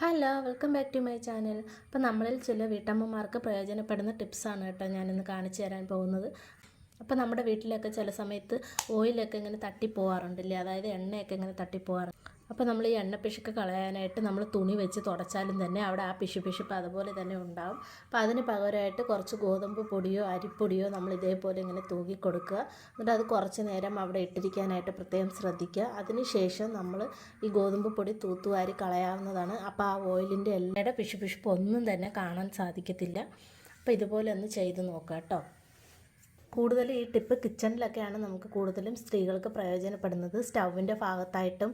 Hello welcome back to my channel അപ്പോൾ നമ്മളിൽ ചില വീട്ടമ്മമാർക്ക് പ്രയോജനപ്പെടുന്ന ടിപ്സാണ് കേട്ടോ ഞാനിന്ന് കാണിച്ചു തരാൻ പോകുന്നത്. അപ്പോൾ നമ്മുടെ വീട്ടിലൊക്കെ ചില സമയത്ത് ഓയിലൊക്കെ ഇങ്ങനെ തട്ടിപ്പോവാറുണ്ടല്ലേ? അതായത് എണ്ണയൊക്കെ ഇങ്ങനെ തട്ടിപ്പോവാറുണ്ട്. അപ്പോൾ നമ്മൾ ഈ എണ്ണ പിശുക്ക് കളയാനായിട്ട് നമ്മൾ തുണി വെച്ച് തുടച്ചാലും തന്നെ അവിടെ ആ പിശു പിശുപ്പ് അതുപോലെ തന്നെ ഉണ്ടാവും. അപ്പോൾ അതിന് പകരമായിട്ട് കുറച്ച് ഗോതമ്പ് പൊടിയോ അരിപ്പൊടിയോ നമ്മൾ ഇതേപോലെ ഇങ്ങനെ തൂക്കി കൊടുക്കുക. എന്നിട്ട് അത് കുറച്ച് നേരം അവിടെ ഇട്ടിരിക്കാനായിട്ട് പ്രത്യേകം ശ്രദ്ധിക്കുക. അതിന് ശേഷം നമ്മൾ ഈ ഗോതമ്പ് പൊടി തൂത്തുവാരി കളയാവുന്നതാണ്. അപ്പോൾ ആ ഓയിലിന്റെ എല്ലായുടെ പിശു പിശുപ്പ് ഒന്നും തന്നെ കാണാൻ സാധിക്കത്തില്ല. അപ്പോൾ ഇതുപോലെ ഒന്ന് ചെയ്ത് നോക്കുക കേട്ടോ. കൂടുതൽ ഈ ടിപ്പ് കിച്ചണിലൊക്കെയാണ് നമുക്ക് കൂടുതലും സ്ത്രീകൾക്ക് പ്രയോജനപ്പെടുന്നത്. സ്റ്റൗവിന്റെ ഭാഗത്തായിട്ടും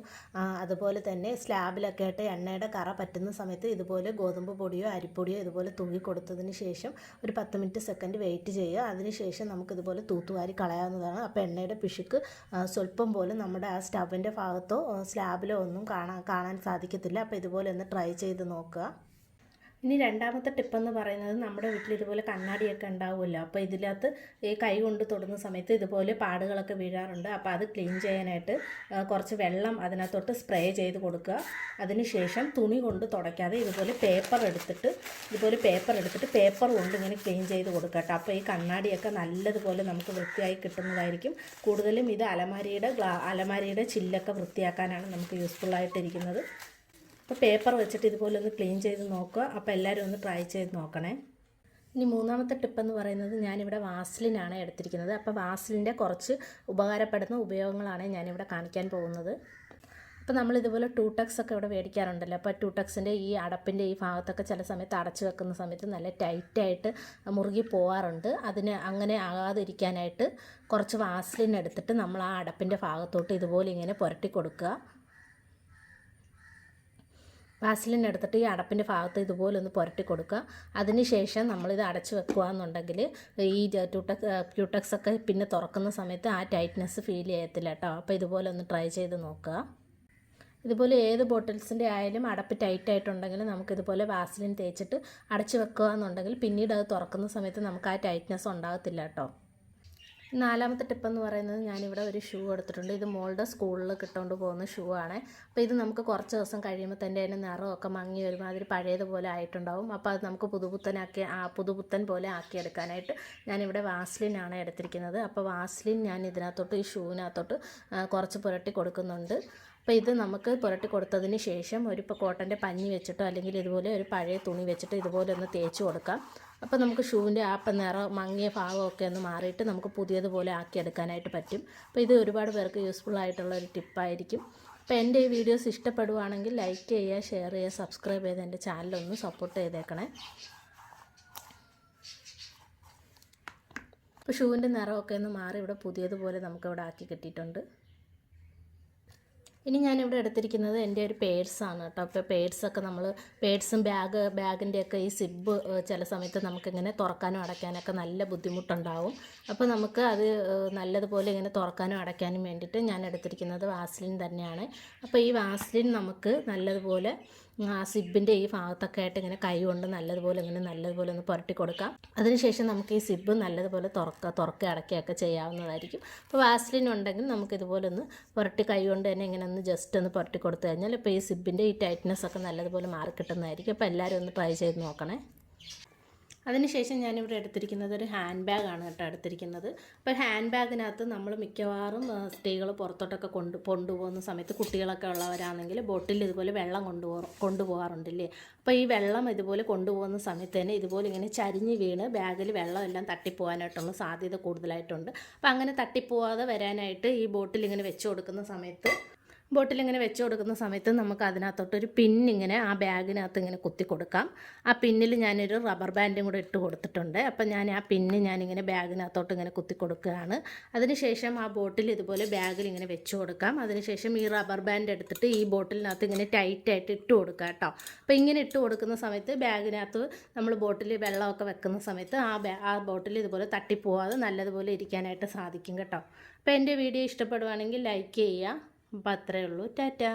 അതുപോലെ തന്നെ സ്ലാബിലൊക്കെ ആയിട്ട് എണ്ണയുടെ കറ പറ്റുന്ന സമയത്ത് ഇതുപോലെ ഗോതമ്പ് പൊടിയോ അരിപ്പൊടിയോ ഇതുപോലെ തൂങ്ങി കൊടുത്തതിന് ശേഷം ഒരു പത്ത് മിനിറ്റ് സെക്കൻഡ് വെയിറ്റ് ചെയ്യുക. അതിനുശേഷം നമുക്കിതുപോലെ തൂത്തുവാരി കളയാവുന്നതാണ്. അപ്പോൾ എണ്ണയുടെ പിശുക്ക് സ്വല്പം പോലും നമ്മുടെ ആ സ്റ്റൗവിന്റെ ഭാഗത്തോ സ്ലാബിലോ ഒന്നും കാണാൻ കാണാൻ സാധിക്കത്തില്ല. അപ്പോൾ ഇതുപോലെ ഒന്ന് ട്രൈ ചെയ്ത് നോക്കുക. ഇനി രണ്ടാമത്തെ ടിപ്പെന്ന് പറയുന്നത് നമ്മുടെ വീട്ടിൽ ഇതുപോലെ കണ്ണാടിയൊക്കെ ഉണ്ടാവുമല്ലോ. അപ്പോൾ ഇതിനകത്ത് ഈ കൈ കൊണ്ട് തൊടുന്ന സമയത്ത് ഇതുപോലെ പാടുകളൊക്കെ വീഴാറുണ്ട്. അപ്പോൾ അത് ക്ലീൻ ചെയ്യാനായിട്ട് കുറച്ച് വെള്ളം അതിനകത്തോട്ട് സ്പ്രേ ചെയ്ത് കൊടുക്കുക. അതിനുശേഷം തുണി കൊണ്ട് തുടയ്ക്കാതെ ഇതുപോലെ പേപ്പർ എടുത്തിട്ട് ഇതുപോലെ പേപ്പർ എടുത്തിട്ട് പേപ്പർ കൊണ്ട് ഇങ്ങനെ ക്ലീൻ ചെയ്ത് കൊടുക്കുക കേട്ടോ. അപ്പോൾ ഈ കണ്ണാടിയൊക്കെ നല്ലതുപോലെ നമുക്ക് വൃത്തിയായി കിട്ടുന്നതായിരിക്കും. കൂടുതലും ഇത് അലമാരിയുടെ അലമാരിയുടെ ചില്ലൊക്കെ വൃത്തിയാക്കാനാണ് നമുക്ക് യൂസ്ഫുൾ ആയിട്ടിരിക്കുന്നത്. അപ്പോൾ പേപ്പർ വെച്ചിട്ട് ഇതുപോലെ ഒന്ന് ക്ലീൻ ചെയ്ത് നോക്കുക. അപ്പോൾ എല്ലാവരും ഒന്ന് ട്രൈ ചെയ്ത് നോക്കണേ. ഇനി മൂന്നാമത്തെ ടിപ്പ് എന്ന് പറയുന്നത് ഞാനിവിടെ വാസ്ലിനാണ് എടുത്തിരിക്കുന്നത്. അപ്പോൾ വാസ്ലിന്റെ കുറച്ച് ഉപകാരപ്പെടുന്ന ഉപയോഗങ്ങളാണ് ഞാനിവിടെ കാണിക്കാൻ പോകുന്നത്. അപ്പോൾ നമ്മൾ ഇതുപോലെ ടൂട്ടക്സ് ഒക്കെ ഇവിടെ മേടിക്കാറുണ്ടല്ലോ. അപ്പോൾ ടൂട്ടക്സിന്റെ ഈ അടപ്പിന്റെ ഈ ഭാഗത്തൊക്കെ ചില സമയത്ത് അടച്ചു വെക്കുന്ന സമയത്ത് നല്ല ടൈറ്റായിട്ട് മുറുകി പോകാറുണ്ട് അതിന് അങ്ങനെ ആകാതിരിക്കാനായിട്ട് കുറച്ച് വാസ്ലിൻ എടുത്തിട്ട് നമ്മൾ ആ അടപ്പിന്റെ ഭാഗത്തോട്ട് ഇതുപോലെ ഇങ്ങനെ പുരട്ടി കൊടുക്കുക. വാസലിൻ എടുത്തിട്ട് ഈ അടപ്പിന്റെ ഭാഗത്ത് ഇതുപോലെ ഒന്ന് പുരട്ടി കൊടുക്കുക. അതിനുശേഷം നമ്മളിത് അടച്ച് വെക്കുക എന്നുണ്ടെങ്കിൽ ഈ ട്യൂട്ടക്സ് ക്യൂട്ടക്സ് ഒക്കെ പിന്നെ തുറക്കുന്ന സമയത്ത് ആ ടൈറ്റ്നെസ് ഫീൽ ചെയ്യത്തില്ല കേട്ടോ. അപ്പോൾ ഇതുപോലെ ഒന്ന് ട്രൈ ചെയ്ത് നോക്കുക. ഇതുപോലെ ഏത് ബോട്ടിൽസിന്റെ ആയാലും അടപ്പ് ടൈറ്റ് ആയിട്ടുണ്ടെങ്കിൽ നമുക്കിതുപോലെ വാസലിൻ തേച്ചിട്ട് അടച്ച് വെക്കുക എന്നുണ്ടെങ്കിൽ പിന്നീട് അത് തുറക്കുന്ന സമയത്ത് നമുക്ക് ആ ടൈറ്റ്നെസ് ഉണ്ടാകത്തില്ല കേട്ടോ. നാലാമത്തെ ടിപ്പ് എന്ന് പറയുന്നത് ഞാനിവിടെ ഒരു ഷൂ എടുത്തിട്ടുണ്ട്. ഇത് മോളുടെ സ്കൂളിൽ കിട്ടുകൊണ്ട് പോകുന്ന ഷൂ ആണ്. അപ്പോൾ ഇത് നമുക്ക് കുറച്ച് ദിവസം കഴിയുമ്പോൾ തന്നെ അതിന്റെ നിറമൊക്കെ മങ്ങി ഒരുമാതിരി പഴയതുപോലെ ആയിട്ടുണ്ടാവും. അപ്പോൾ അത് നമുക്ക് പുതുപുത്തനാക്കി ആ പുതുപുത്തൻ പോലെ ആക്കിയെടുക്കാനായിട്ട് ഞാനിവിടെ വാസ്ലിനാണ് എടുത്തിരിക്കുന്നത്. അപ്പോൾ വാസ്ലിൻ ഞാൻ ഇതിനകത്തോട്ട് ഈ ഷൂവിനകത്തോട്ട് കുറച്ച് പുരട്ടി കൊടുക്കുന്നുണ്ട്. അപ്പോൾ ഇത് നമുക്ക് പുരട്ടി കൊടുത്തതിന് ശേഷം ഒരു ഇപ്പോൾ കോട്ടന്റെ പഞ്ഞി വെച്ചിട്ടോ അല്ലെങ്കിൽ ഇതുപോലെ ഒരു പഴയ തുണി വെച്ചിട്ട് ഇതുപോലെ ഒന്ന് തേച്ച് കൊടുക്കാം. അപ്പോൾ നമുക്ക് ഷൂവിന്റെ ആ ഇപ്പം നിറം മങ്ങിയ ഭാഗമൊക്കെ ഒന്ന് മാറിയിട്ട് നമുക്ക് പുതിയതുപോലെ ആക്കിയെടുക്കാനായിട്ട് പറ്റും. അപ്പോൾ ഇത് ഒരുപാട് പേർക്ക് യൂസ്ഫുൾ ആയിട്ടുള്ള ഒരു ടിപ്പായിരിക്കും അപ്പോൾ എന്റെ ഈ വീഡിയോസ് ഇഷ്ടപ്പെടുവാണെങ്കിൽ ലൈക്ക് ചെയ്യുക ഷെയർ ചെയ്യുക സബ്സ്ക്രൈബ് ചെയ്ത് എന്റെ ചാനലൊന്ന് സപ്പോർട്ട് ചെയ്തേക്കണേ. അപ്പോൾ ഷൂവിന്റെ നിറമൊക്കെ ഒന്ന് മാറി ഇവിടെ പുതിയതുപോലെ നമുക്കിവിടെ ആക്കി കിട്ടിയിട്ടുണ്ട്. ഇനി ഞാനിവിടെ എടുത്തിരിക്കുന്നത് എന്റെ ഒരു പേഴ്സാണ് കേട്ടോ. അപ്പോൾ പേഴ്സൊക്കെ നമ്മൾ പേഴ്സും ബാഗ് ബാഗിന്റെയൊക്കെ ഈ സിബ് ചില സമയത്ത് നമുക്കിങ്ങനെ തുറക്കാനും അടയ്ക്കാനൊക്കെ നല്ല ബുദ്ധിമുട്ടുണ്ടാവും. അപ്പോൾ നമുക്ക് അത് നല്ലതുപോലെ ഇങ്ങനെ തുറക്കാനും അടയ്ക്കാനും വേണ്ടിയിട്ട് ഞാൻ എടുത്തിരിക്കുന്നത് വാസ്ലിൻ തന്നെയാണ്. അപ്പോൾ ഈ വാസ്ലിൻ നമുക്ക് നല്ലതുപോലെ സിബിന്റെ ഈ ഭാഗത്തൊക്കെ ആയിട്ട് ഇങ്ങനെ കൈ കൊണ്ട് നല്ലതുപോലെ ഇങ്ങനെ നല്ലതുപോലെ ഒന്ന് പുരട്ടി കൊടുക്കാം. അതിനുശേഷം നമുക്ക് ഈ സിബ് നല്ലതുപോലെ തുറക്കുക തുറക്കുക അടയ്ക്കുകയൊക്കെ ചെയ്യാവുന്നതായിരിക്കും. അപ്പോൾ വാസ്ലിൻ ഉണ്ടെങ്കിൽ നമുക്ക് ഇതുപോലെ ഒന്ന് പുരട്ടി കൈ കൊണ്ട് തന്നെ ഇങ്ങനെ ഒന്ന് ജസ്റ്റ് ഒന്ന് പുരട്ടി കൊടുത്തു കഴിഞ്ഞാൽ ഇപ്പോൾ ഈ സിബിന്റെ ഈ ടൈറ്റ്നെസ് ഒക്കെ നല്ലതുപോലെ മാറി കിട്ടുന്നതായിരിക്കും അപ്പോൾ എല്ലാവരും ഒന്ന് ട്രൈ ചെയ്ത് നോക്കണേ. അതിനുശേഷം ഞാനിവിടെ എടുത്തിരിക്കുന്നത് ഒരു ഹാൻഡ് ബാഗാണ് കേട്ടോ എടുത്തിരിക്കുന്നത്. അപ്പോൾ ഹാൻഡ് ബാഗിനകത്ത് നമ്മൾ മിക്കവാറും സ്ത്രീകൾ പുറത്തോട്ടൊക്കെ കൊണ്ട് കൊണ്ടുപോകുന്ന സമയത്ത് കുട്ടികളൊക്കെ ഉള്ളവരാണെങ്കിൽ ബോട്ടിൽ ഇതുപോലെ വെള്ളം കൊണ്ടുപോ കൊണ്ടുപോകാറുണ്ടല്ലേ? അപ്പോൾ ഈ വെള്ളം ഇതുപോലെ കൊണ്ടുപോകുന്ന സമയത്ത് തന്നെ ഇതുപോലെ ഇങ്ങനെ ചരിഞ്ഞ് വീണ് ബാഗിൽ വെള്ളം എല്ലാം തട്ടിപ്പോകാനായിട്ടുള്ള സാധ്യത കൂടുതലായിട്ടുണ്ട്. അപ്പോൾ അങ്ങനെ തട്ടിപ്പോവാതെ വരാനായിട്ട് ഈ ബോട്ടിൽ ഇങ്ങനെ വെച്ച് കൊടുക്കുന്ന സമയത്ത് ബോട്ടിൽ ഇങ്ങനെ വെച്ച് കൊടുക്കുന്ന സമയത്ത് നമുക്ക് അതിനകത്തോട്ട് ഒരു പിൻ ഇങ്ങനെ ആ ബാഗിനകത്ത് ഇങ്ങനെ കുത്തി കൊടുക്കാം. ആ പിന്നിൽ ഞാനൊരു റബ്ബർ ബാൻഡും കൂടെ ഇട്ട് കൊടുത്തിട്ടുണ്ട്. അപ്പം ഞാൻ ആ പിന്ന് ഞാനിങ്ങനെ ബാഗിനകത്തോട്ട് ഇങ്ങനെ കുത്തി കൊടുക്കുകയാണ്. അതിനുശേഷം ആ ബോട്ടിൽ ഇതുപോലെ ബാഗിൽ ഇങ്ങനെ വെച്ച് കൊടുക്കാം. അതിനുശേഷം ഈ റബ്ബർ ബാൻഡ് എടുത്തിട്ട് ഈ ബോട്ടിലിനകത്ത് ഇങ്ങനെ ടൈറ്റായിട്ട് ഇട്ട് കൊടുക്കുക കേട്ടോ. അപ്പോൾ ഇങ്ങനെ ഇട്ട് കൊടുക്കുന്ന സമയത്ത് ബാഗിനകത്ത് നമ്മൾ ബോട്ടിൽ വെള്ളമൊക്കെ വെക്കുന്ന സമയത്ത് ആ ആ ബോട്ടിൽ ഇതുപോലെ തട്ടിപ്പോവാതെ നല്ലതുപോലെ ഇരിക്കാനായിട്ട് സാധിക്കും കേട്ടോ. അപ്പോൾ എന്റെ വീഡിയോ ഇഷ്ടപ്പെടുവാണെങ്കിൽ ലൈക്ക് ചെയ്യുക. അപ്പോൾ അത്രയേ ഉള്ളൂ. ടാറ്റാ.